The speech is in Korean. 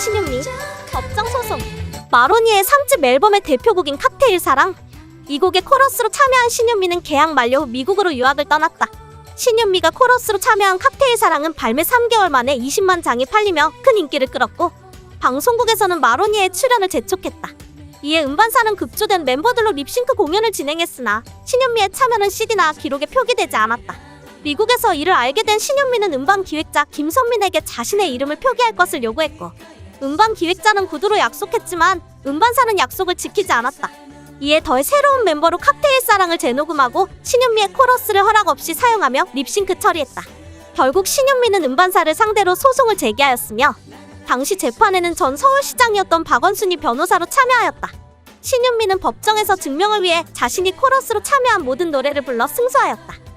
신윤미 법정 소송 마로니의 3집 앨범의 대표곡인 칵테일 사랑 이 곡의 코러스로 참여한 신윤미는 계약 만료 후 미국으로 유학을 떠났다. 신윤미가 코러스로 참여한 칵테일 사랑은 발매 3개월 만에 20만 장이 팔리며 큰 인기를 끌었고 방송국에서는 마로니의 출연을 재촉했다. 이에 음반사는 급조된 멤버들로 립싱크 공연을 진행했으나 신윤미의 참여는 CD나 기록에 표기되지 않았다. 미국에서 이를 알게 된 신윤미는 음반 기획자 김선민에게 자신의 이름을 표기할 것을 요구했고 음반 기획자는 구두로 약속했지만 음반사는 약속을 지키지 않았다. 이에 더해 새로운 멤버로 칵테일 사랑을 재녹음하고 신윤미의 코러스를 허락 없이 사용하며 립싱크 처리했다. 결국 신윤미는 음반사를 상대로 소송을 제기하였으며 당시 재판에는 전 서울시장이었던 박원순이 변호사로 참여하였다. 신윤미는 법정에서 증명을 위해 자신이 코러스로 참여한 모든 노래를 불러 승소하였다.